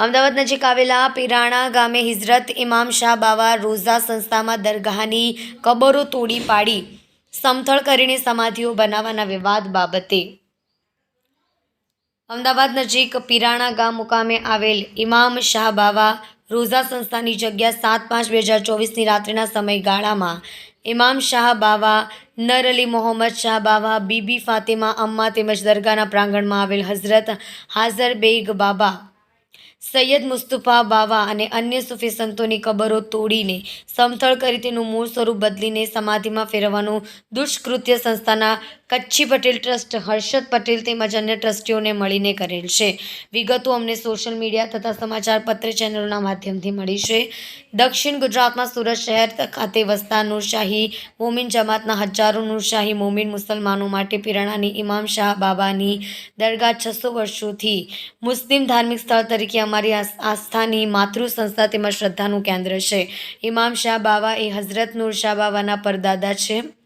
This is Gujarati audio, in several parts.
અમદાવાદ નજીક આવેલા પિરાણા ગામે હિઝરત ઇમામ શાહ બાવા રોઝા સંસ્થામાં દરગાહની કબરો તોડી પાડી, સમથળ કરીને સમાધિઓ બનાવવાના વિવાદ બાબતે. અમદાવાદ નજીક પિરાણા ગામ મુકામે આવેલ ઇમામ શાહ બાવા રોઝા સંસ્થાની જગ્યા સાત પાંચ બે હજાર ચોવીસની રાત્રિના સમયગાળામાં ઇમામ શાહ બાવા, નર અલી મોહમ્મદ શાહ બાવા, બીબી ફાતિમા, અમ્મા તેમજ દરગાહના પ્રાંગણમાં આવેલ હઝરત હાઝર બેગ બાબા સૈયદ મુસ્તુફા બાવા અને અન્ય સૂફી સંતોની કબરો તોડીને સમથળ કરી તેનું મૂળ સ્વરૂપ બદલીને સમાધિમાં ફેરવવાનું દુષ્કૃત્ય સંસ્થાના કચ્છી પટેલ ટ્રસ્ટ, હર્ષદ પટેલ તેમજ અન્ય ટ્રસ્ટીઓને મળીને કરેલ છે. વિગતો અમને સોશિયલ મીડિયા તથા સમાચાર પત્ર ચેનલોના માધ્યમથી મળી છે. દક્ષિણ ગુજરાતમાં સુરત શહેર ખાતે વસતા નૂરશાહી મોમિન જમાતના હજારો નૂરશાહી મોમિન મુસલમાનો માટે પિરાણાની ઇમામ શાહ બાબાની દરગાહ છસો વર્ષોથી મુસ્લિમ ધાર્મિક સ્થળ તરીકે અમારી આસ્થાની માતૃ સંસ્થા તેમજ શ્રદ્ધાનું કેન્દ્ર છે. ઇમામ શાહ બાવા એ હઝરત નૂર શાહ બાવાના પરદાદા છે.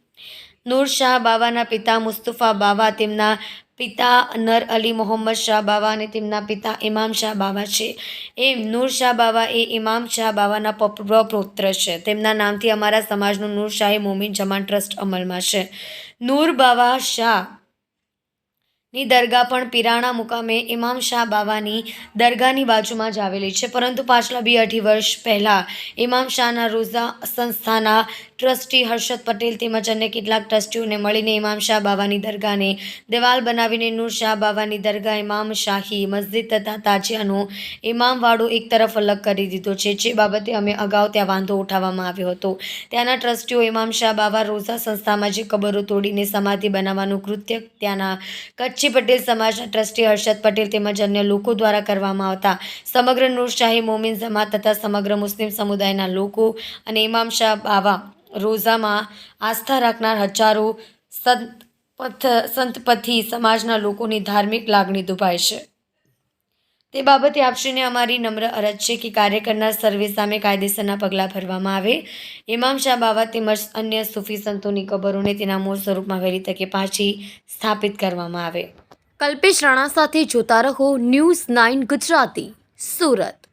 નૂર શાહ બાવાના પિતા મુસ્તફા બાવા તેમના પિતા નર અલી મોહમ્મદ શાહ બાવા અને તેમના પિતા ઇમામ શાહ બાવા છે. એમ નૂર શાહ બાવા એ ઇમામ શાહ બાવાના પ્રપૌત્ર છે. તેમના નામથી અમારા સમાજનું નૂર શાહી મોમિન જમાન ટ્રસ્ટ અમલમાં છે. નૂર બાવા શાહ ની દરગાહ પણ પિરાણા મુકામે ઇમામ શાહ બાવાની દરગાહની બાજુમાં જ આવેલી છે. પરંતુ પાછલા બે અઢી વર્ષ પહેલાં ઇમામ શાહના રોઝા સંસ્થાના ટ્રસ્ટી હર્ષદ પટેલ તેમજ અન્ય કેટલાક ટ્રસ્ટીઓને મળીને ઇમામ શાહ બાવાની દરગાહને દેવાલ બનાવીને નૂર શાહ બાવાની દરગાહ ઇમામ શાહી મસ્જિદ તથા તાજિયાનું ઇમામવાડો એક તરફ અલગ કરી દીધો છે, જે બાબતે અમે અગાઉ ત્યાં વાંધો ઉઠાવવામાં આવ્યો હતો. ત્યાંના ટ્રસ્ટીઓ ઇમામ શાહ બાવા રોઝા સંસ્થામાં જે કબરો તોડીને સમાધિ બનાવવાનું કૃત્ય ત્યાંના કચ્છી પટેલ સમાજના ટ્રસ્ટી હર્ષદ પટેલ તેમજ અન્ય લોકો દ્વારા કરવામાં આવતા સમગ્ર નૂરશાહી મોમિન સમાજ તથા સમગ્ર મુસ્લિમ સમુદાયના લોકો અને ઇમામ શાહ બાવા રોઝામાં આસ્થા રાખનાર હજારો સંત પથ સંતપથી સમાજના લોકોની ધાર્મિક લાગણી દુભાય છે. તે બાબતે આપશ્રીને અમારી નમ્ર અરજ છે કે કાર્ય કરનાર સર્વે સામે કાયદેસરના પગલાં ભરવામાં આવે. ઇમામ શાહ બાબા તેમજ અન્ય સૂફી સંતોની કબરોને તેના મૂળ સ્વરૂપમાં વહેલી તકે પાછી સ્થાપિત કરવામાં આવે. કલ્પેશ રાણા સાથે જોતા રહો ન્યૂઝ નાઇન ગુજરાતી, સુરત.